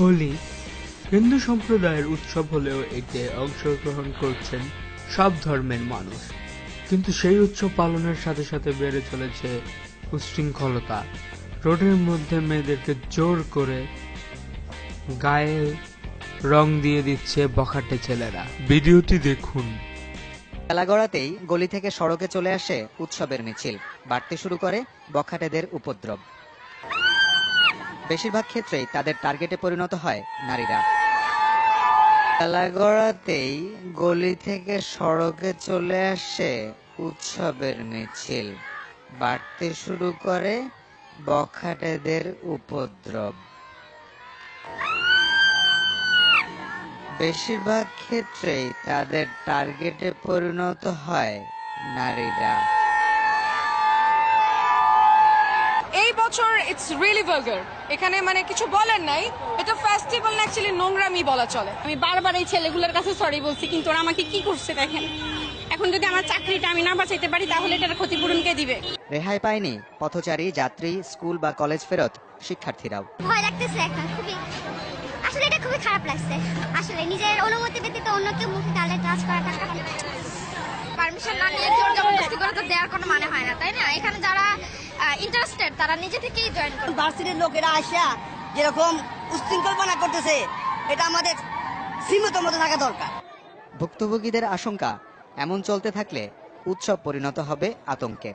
হোলি। হিন্দু সম্প্রদায়ের উৎসব হলেও এতে অংশগ্রহণ করছেন সব ধর্মের মানুষ। কিন্তু সেই উৎসব পালনের সাথে সাথে বেড়ে চলেছে উচ্ছৃঙ্খলতা। রোডের মধ্যে মেয়েদেরকে জোর করে গায়ে রং দিয়ে দিচ্ছে বখাটে ছেলেরা। ভিডিওটি দেখুন। খেলা গড়াতেই গলি থেকে সড়কে চলে আসে উৎসবের মিছিল। বাড়তে শুরু করে বখাটেদের উপদ্রব। বেশিরভাগ ক্ষেত্রেই তাদের টার্গেটে পরিণত হয় নারীরা। খেলা গড়াতেই গলি থেকে সড়কে চলে আসে উৎসবের মিছিল। বাড়তে শুরু করে বখাটেদের উপদ্রব। বেশিরভাগ ক্ষেত্রেই তাদের টার্গেটে পরিণত হয় নারীরা এই বছর ইটস রিয়েলি ভালগার এখানে মানে কিছু বলার নাই। এটা ফেস্টিভ্যাল না অ্যাকচুয়ালি নোংরামি বলা চলে। আমি বারবার এই ছেলেগুলোর কাছে সরি বলছি কিন্তু ওরা আমাকে কি করছে দেখেন? এখন যদি আমার চাকরিটা আমি না বাঁচাইতে পারি তাহলে এটার ক্ষতিপূরণ কে দিবে? রেহাই পায়নি পথচারী যাত্রী স্কুল বা কলেজ ফেরত শিক্ষার্থীরাও। ভয় লাগতেছে এখন খুবই। আসলে এটা খুবই খারাপ লাগছে। আসলে নিজের অনুমতি ব্যতীত অন্যকে মুখে গালে টাচ করাটা পারমিশন না। নিয়ে জোর জবরদস্তি করে তো দেওয়ার কোনো মানে হয় না তাই না? এখানে যারা ইন্টারেস্টেড তারা নিজে থেকেই জয়েন করে ভার্সিটির লোকেরা আসা যেরকম উশৃঙ্খলপনা করতেছে এটা আমাদের সীমিত মতো থাকা দরকার। ভুক্তভোগীদের আশঙ্কা এমন চলতে থাকলে উৎসব পরিণত হবে আতঙ্কে।